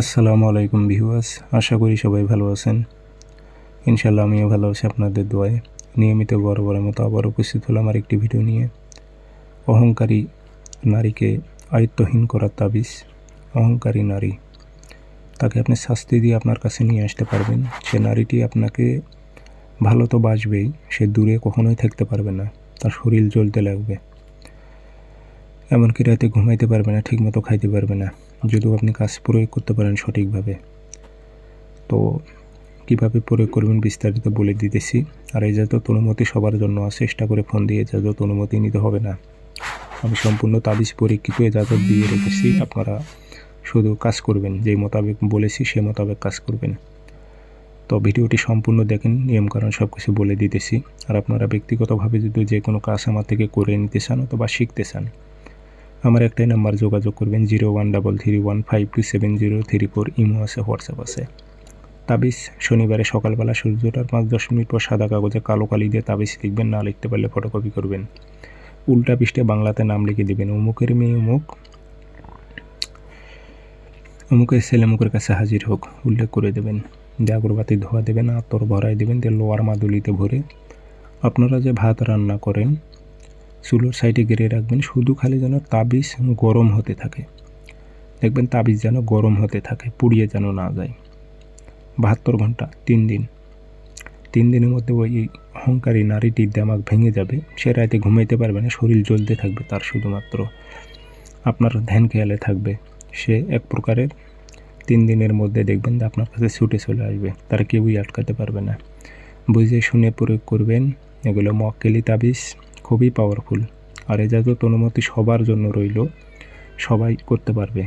আসসালামু আলাইকুম ভিউয়ার্স, আশা করি সবাই ভালো আছেন। ইনশাল্লাহ আমিও ভালো আছি আপনাদের দোয়ায়। নিয়মিত বড় বড় মতো আবার উপস্থিত হলাম আর একটি ভিডিও নিয়ে। অহংকারী নারীকে আয়ত্তহীন করার তাবিজ, অহংকারী নারী। তাকে আপনি শাস্তি দিয়ে আপনার কাছে নিয়ে আসতে পারবেন। সে নারীটি আপনাকে ভালো তো বাঁচবেই, সে দূরে কখনোই থাকতে পারবে না। তার শরীর জ্বলতে লাগবে। এমনকি রাতে ঘুমাইতে পারবে না, ঠিকমতো খাইতে পারবে না। যদিও আপনি কাজ প্রয়োগ করতে পারেন সঠিকভাবে। তো কীভাবে প্রয়োগ করবেন বিস্তারিত বলে দিতেছি। আর এই যাতে অনুমতি সবার জন্য চেষ্টা করে ফোন দিয়ে যাতে অনুমতি নিতে হবে না। আমি সম্পূর্ণ তাবিজ পরীক্ষিত এজাজত দিয়ে রেখেছি, আপনারা শুধু কাজ করবেন, যেই মোতাবেক বলেছি সে মোতাবেক কাজ করবেন। তো ভিডিওটি সম্পূর্ণ দেখেন নিয়মকানুন সব কিছু বলে দিতেছি। আর আপনারা ব্যক্তিগতভাবে যদি যে কোনো কাজ আমার থেকে করে নিতে চান অথবা শিখতে চান আমার একটাই নাম্বার যোগাযোগ করবেন zero one double three one five two seven zero three four imo আছে, হোয়াটসঅ্যাপ আছে। তাবিজ, শনিবারে সকালবেলা সূর্যটার পাঁচ দশ মিনিট পর সাদা কাগজে কালো কালি দিয়ে তাবিজ লিখবেন, না লিখতে পারলে ফটোকপি করবেন। উল্টা পৃষ্ঠে বাংলাতে নাম লিখে দেবেন, অমুকের মেয়ে অমুক, অমুকের ছেলে মুখের কাছে হাজির হোক, উল্লেখ করে দেবেন। দিয়ে আগরবাতি ধোয়া দেবেন, আতর ভরাই দেবেন, দিয়ে লোয়ার মাদুলিতে ভরে আপনারা যে ভাত রান্না করেন চুলোর সাইডে গেড়ে রাখবেন, শুধু খালি যেন তাবিজ গরম হতে থাকে। দেখবেন তাবিজ যেন গরম হতে থাকে, পুড়িয়ে যেন না যায়। বাহাত্তর ঘণ্টা, তিন দিন। তিন দিনের মধ্যে ওই অহংকারী নারীটির দেমাগ ভেঙে যাবে। সে রাতে ঘুমাইতে পারবে না, শরীর জ্বলতে থাকবে তার শুধুমাত্র। আপনার ধ্যান খেয়ালে থাকবে। সে এক প্রকারের তিন দিনের মধ্যে দেখবেন যে আপনার কাছে ছুটে চলে আসবে, তার কেউই আটকাতে পারবে না। বুঝে শুনে প্রয়োগ করবেন, এগুলো মক্কেলি তাবিজ। খুবই পাওয়ারফুল আর এজাজত অনুমতি সবার জন্য রইল। সবাই করতে পারবে।